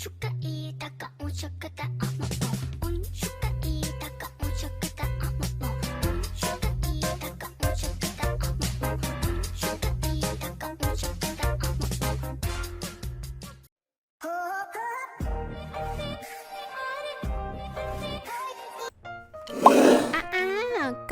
ชุกะอีตะกะอุชุก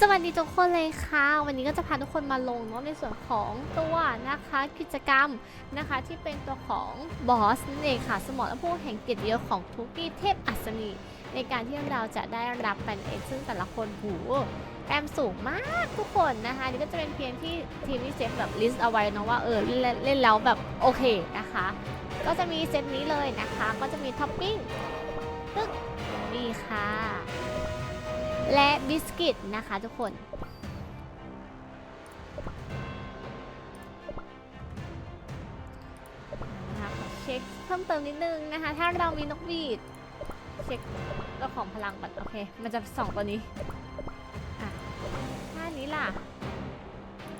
สวัสดีทุกคนเลยค่ะ วันนี้ก็จะพาทุกคนมาลงเนาะในส่วนของตัวนะคะกิจกรรมนะคะที่เป็นตัวของบอสนั่นเองค่ะสมรภูมิแห่งเกียรติยศของทุกีเทพอัศนีในการที่เราจะได้รับเป็นเอกซึ่งแต่ละคนหูแอมสูงมากทุกคนนะคะนี่ก็จะเป็นเพียงที่ทีมที่เซฟแบบลิสต์เอาไว้นะว่าเออเล่นเล่นแล้วแบบโอเคนะคะ ก็จะมีเซตนี้เลยนะคะ ก็จะมีท็อปปิ้งตึ๊กนี่ค่ะ และบิสกิตนะคะทุกคนนะคะเช็คเพิ่มเติมนิดนึงนะคะ ถ้าเรามีนกบีด เช็คตัวของพลังก่อนโอเค มันจะสองตัวนี้อะท่านี้ล่ะ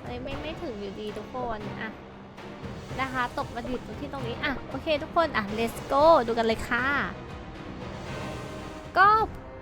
เอ้ยไม่ไม่ถึงอยู่ดีทุกคนอะนะคะตกมาถึงที่ตรงนี้อะโอเคทุกคนอะ let's go ดูกันเลยค่ะ ก็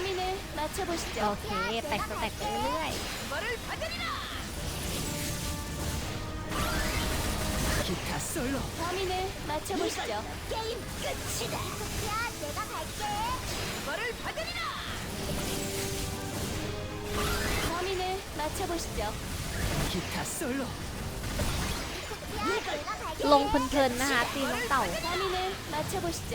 범인을 맞춰보시죠 벌을 받으리라 기타 솔로 이걸 게임 끝이다 범인을 맞춰보시죠 โอเคแตกสแต็กไปเรื่อย 벌을 받으리라 기타 솔로 범인을 맞춰보시죠 게임 끝이다 쿠키야 내가 갈게 벌을 받으리라 범인을 맞춰보시죠 기타 솔로 쿠키야 내가 갈게 ๆ ลงเพลินๆนะคะ ตีน้องเต่า 범인을 맞춰보시죠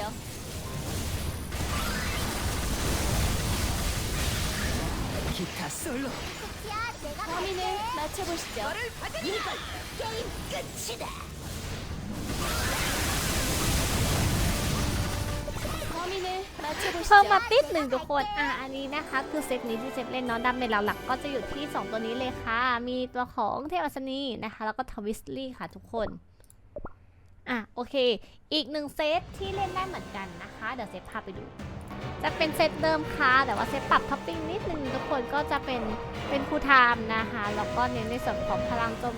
솔로 쿠키야 내가 범인을 맞춰보시죠 벌을 받으리라 이걸 게임 끝이다 범인을 เพิ่ม 맞춰보시죠 มาติดหนึ่งทุกคน อ่ะ อันนี้นะคะ คือเซตนี้ที่เซฟเล่นเนาะดาเมจหลักๆก็จะอยู่ที่ 2 ตัวนี้เลยค่ะ มีตัวของเทพอัศนีนะคะ แล้วก็ทวิสลี่ค่ะทุกคน อะโอเค อีกหนึ่งเซตที่เล่นได้เหมือนกันนะคะ เดี๋ยวเซฟพาไปดู จะเป็นเซตเดิมค่ะ แต่ว่าเซตปรับท็อปปิ้งนิดนึงทุกคนก็จะเป็นเป็นคูลไทม์นะคะ แล้วก็เน้นในส่วนของพลังโจม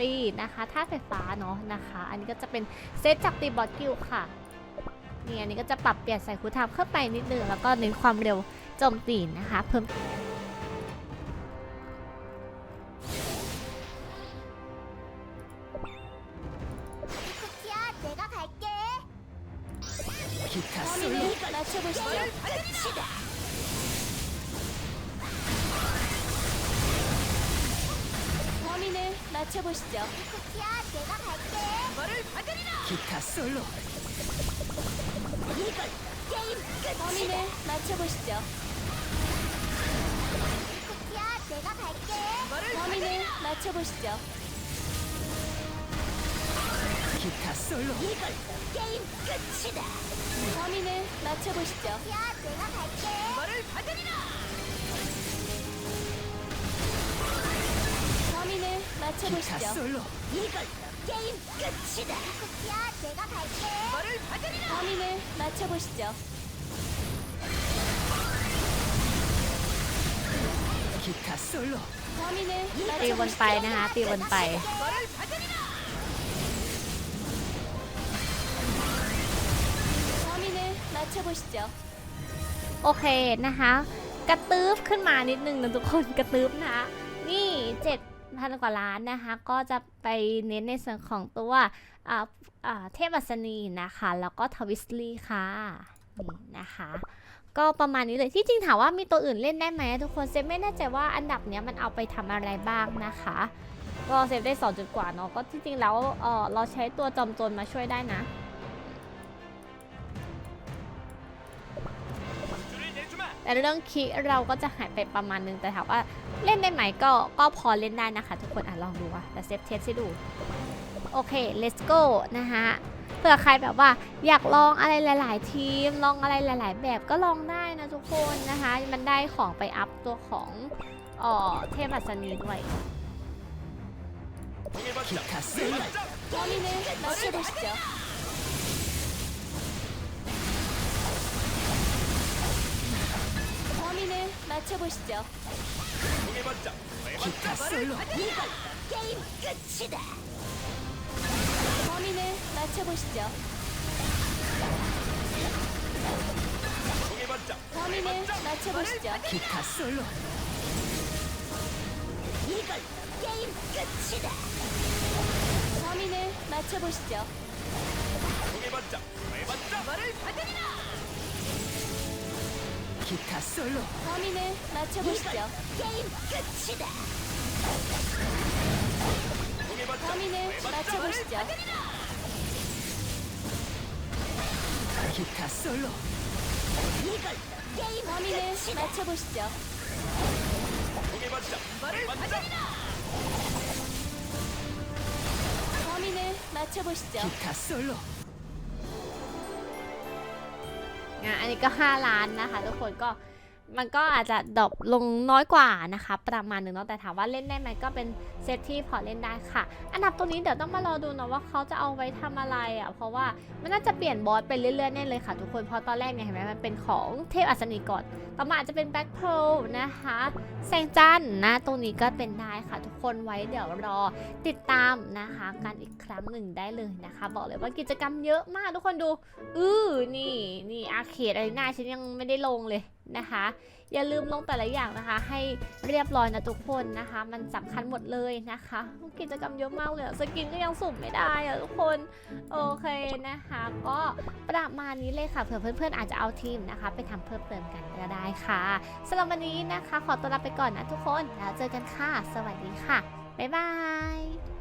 ตีนะคะท่าไฟฟ้าเนาะนะคะ อันนี้ก็จะเป็นเซตจากตีบอสกิลค่ะนี่อันนี้ก็จะปรับเปลี่ยนใส่คูลไทม์เข้าไปนิดนึง แล้วก็เน้นความเร็วโจมตีนะคะ เพิ่ม 기타 솔로. 맞춰보시죠. 끝이다 범인을 맞춰보시죠. 쿠키야 내가 갈게. 벌을 받으리라. 기타 솔로. 이걸 게임 끝 범인을 맞춰보시죠. 쿠키야 내가 갈게. 벌을 범인을 맞춰보시죠 솔로 이걸 게임 끝이다 범인을 맞춰보시죠 쿠키야 내가 갈게 벌을 받으리라 범인을 기타 맞춰보시죠 솔로 이걸 게임 끝이다 쿠키야 내가 갈게 벌을 받으리라 범인을 맞춰보시죠 기타 솔로 범인을 ตีวนไปนะคะ ตีวนไป 벌을 받으리라 맞춰보시죠 โอเคนะคะ กระตืบขึ้นมานิดนึงนะทุกคน กระตืบนะคะ นี่เจ็ดพันกว่าล้านนะคะ ก็จะไปเน้นในส่วนของตัวอ่าอ่าเทพอัศนีนะคะ แล้วก็ทวิสลีค่ะ นี่นะคะ ก็ประมาณนี้เลย ที่จริงถามว่ามีตัวอื่นเล่นได้ไหมทุกคนเซฟไม่แน่ใจว่าอันดับเนี้ยมันเอาไปทำอะไรบ้างนะคะ ก็เซฟได้2จุดกว่าเนาะ ก็ที่จริงแล้วเออเราใช้ตัวจอมโจรมาช่วยได้นะ แต่เรื่องคิเราก็จะหายไปประมาณนึงแต่ถามว่าเล่นได้ไหมก็ก็พอเล่นได้นะคะ ทุกคนอะลองดูอะแต่เซฟเทสให้ดู โอเค let's go นะคะเผื่อใครแบบว่าอยากลองอะไรหลาย ๆ ทีม ลองอะไรหลาย ๆ แบบก็ลองได้นะทุกคนนะคะ มันได้ของไปอัพตัวของออเทพอัสนีด้วยเ 범인을 맞춰보시죠. 맞춰보시죠. 기타 솔로 게임 끝이다. 범인을 맞춰보시죠. 범인을 맞춰보시죠. 기타 솔로 이걸 게임 끝이다. 범인을 맞춰보시죠. 말을 받으리라 기타 솔로 범인을 맞춰보시죠. 게임 끝이다. 범인을 맞춰보시죠. 기타 솔로 이걸 게임 범인을 맞춰보시죠. 말을 받으리라 범인을 맞춰보시죠. 기타 솔로 อะอันนี้ก็ 5 ล้านนะคะ ทุกคนก็ มันก็อาจจะดรอปลงน้อยกว่านะคะ ประมาณหนึ่งเนาะแต่ถามว่าเล่นได้ไหมก็เป็นเซตที่พอเล่นได้ค่ะ อันดับตัวนี้เดี๋ยวต้องมารอดูนะว่าเขาจะเอาไว้ทำอะไรอะเพราะว่ามันน่าจะเปลี่ยนบอสไปเรื่อยๆแน่เลยค่ะ ทุกคนเพราะตอนแรกเนี่ยเห็นไหมมันเป็นของเทพอัศนีก่อนต่อมาอาจจะเป็นแบ็คโพลนะคะแสงจันนะตรงนี้ก็เป็นได้ค่ะ ทุกคนไว้เดี๋ยวรอติดตามนะคะกันอีกครั้งหนึ่งได้เลยนะคะ บอกเลยว่ากิจกรรมเยอะมากทุกคนดู อือนี่นี่อาเขตอะไรหน้าฉันยังไม่ได้ลงเลย นะคะ อย่าลืมลงแต่ละอย่างนะคะ ให้เรียบร้อยนะทุกคนนะคะ มันสำคัญหมดเลยนะคะกิจกรรมเยอะมากเลยสกินก็ยังสุ่มไม่ได้อะทุกคนโอเคนะคะ ก็ประมาณนี้เลยค่ะเผื่อเพื่อนๆอาจจะเอาทีมนะคะ ไปทำเพิ่มเติมกันก็ได้ค่ะสำหรับวันนี้นะคะ ขอตัวลาไปก่อนนะทุกคนแล้วเจอกันค่ะ สวัสดีค่ะบ๊ายบาย